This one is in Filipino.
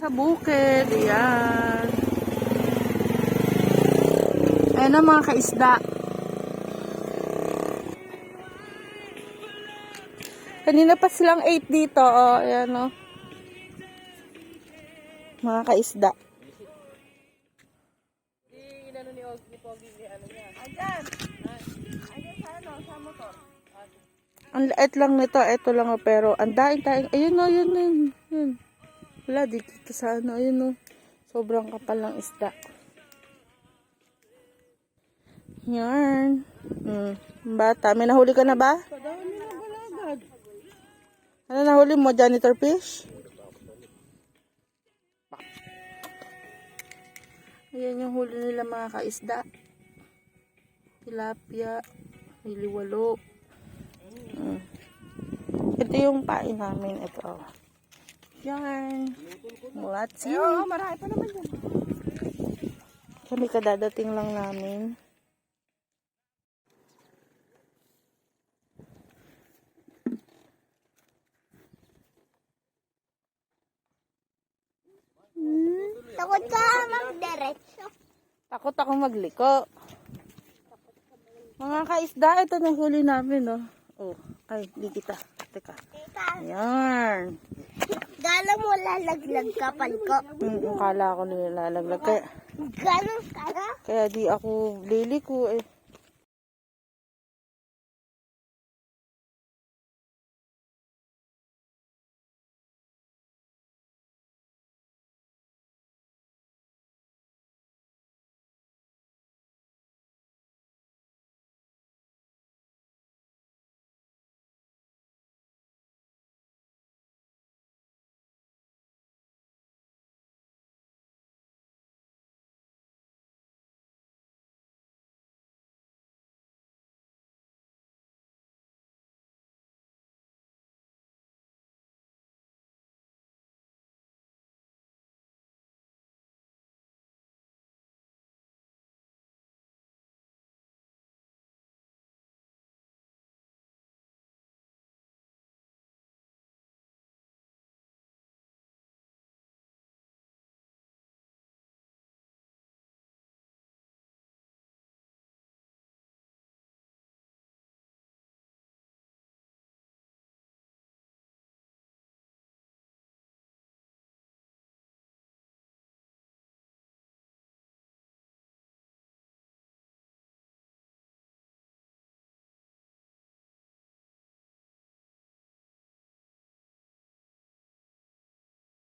Sa bukid, ayan. Ayan na mga kaisda. Kanina pa silang 8 dito, oh, ayan oh. Mga kaisda. Ang liit lang nito, ito lang oh, pero ang daing daing. Ayun oh, yun, yun, yun. Wala, dito sa ano, ayun oh. Sobrang kapal ng isda. Yan. Hmm. Bata, may nahuli ka na ba? Ano nahuli mo, janitor fish? Ayan yung huli nila mga kaisda. Tilapia, niliwalo. Mm. Ito yung pain namin. Ito. Yan. Mulatsi. Oo, marami pa naman yan. Kami kadadating lang namin. Takot ka magdiretso. Takot ako magliko. Mga kaisda, ito na huli namin, no? Oh, ay, di kita. Teka. Tita, Yan. gano'n mo lalaglag kapal ko? Mm, akala ko nilalaglag. Kaya, Gano'n ka na? kaya di ako liliko eh.